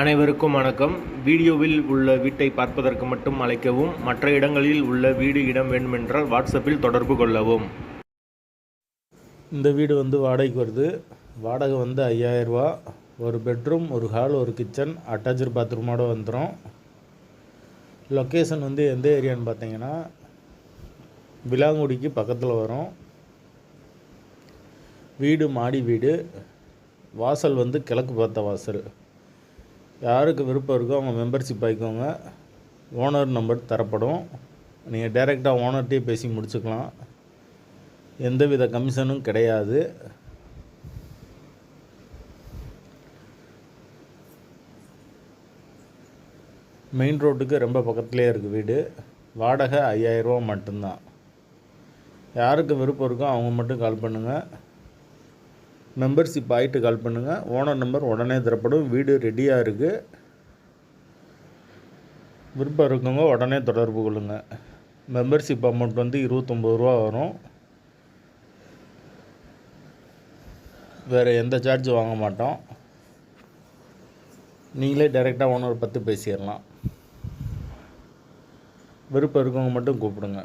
அனைவருக்கும் வணக்கம். வீடியோவில் உள்ள வீட்டை பார்ப்பதற்கு மட்டும் அழைக்கவும் மற்ற இடங்களில் உள்ள வீடு இடம் வேண்டுமென்றால் வாட்ஸ்அப்பில் தொடர்பு கொள்ளவும். இந்த வீடு வந்து வாடகைக்கு வருது. வாடகை வந்து ஐயாயிரரூபா ஒரு பெட்ரூம் ஒரு ஹால் ஒரு கிச்சன் அட்டாச்சு பாத்ரூமோடு வந்துடும் லொக்கேஷன் வந்து எந்த ஏரியான்னு பார்த்தீங்கன்னா விலாங்குடிக்கு பக்கத்தில் வரும். வீடு மாடி வீடு. வாசல் வந்து கிழக்கு பார்த்த வாசல். யாருக்கு விருப்பம் இருக்கோ அவங்க மெம்பர்ஷிப் ஆகிக்கோங்க ஓனர் நம்பர் தரப்படும். நீங்கள் டைரெக்டாக ஓனர்கிட்டயே பேசி முடிச்சுக்கலாம். எந்தவித கமிஷனும் கிடையாது. மெயின் ரோட்டுக்கு ரொம்ப பக்கத்துலேயே இருக்குது வீடு. வாடகை 5000 ரூபா மட்டும்தான். யாருக்கு விருப்பம் இருக்கோ அவங்க மட்டும் கால் பண்ணுங்கள் மெம்பர்ஷிப் ஆகிட்டு கால் பண்ணுங்கள் ஓனர் நம்பர் உடனே தரப்படும். வீடு ரெடியாக இருக்குது விருப்பம் இருக்கவங்க உடனே தொடர்பு கொள்ளுங்கள் மெம்பர்ஷிப் அமௌண்ட் வந்து இருபத்தொம்பது ரூபா வரும். வேறு எந்த சார்ஜும் வாங்க மாட்டோம். நீங்களே டைரெக்டாக ஓனர் பற்றி பேசிடலாம். விருப்பம் இருக்கவங்க மட்டும் கூப்பிடுங்க.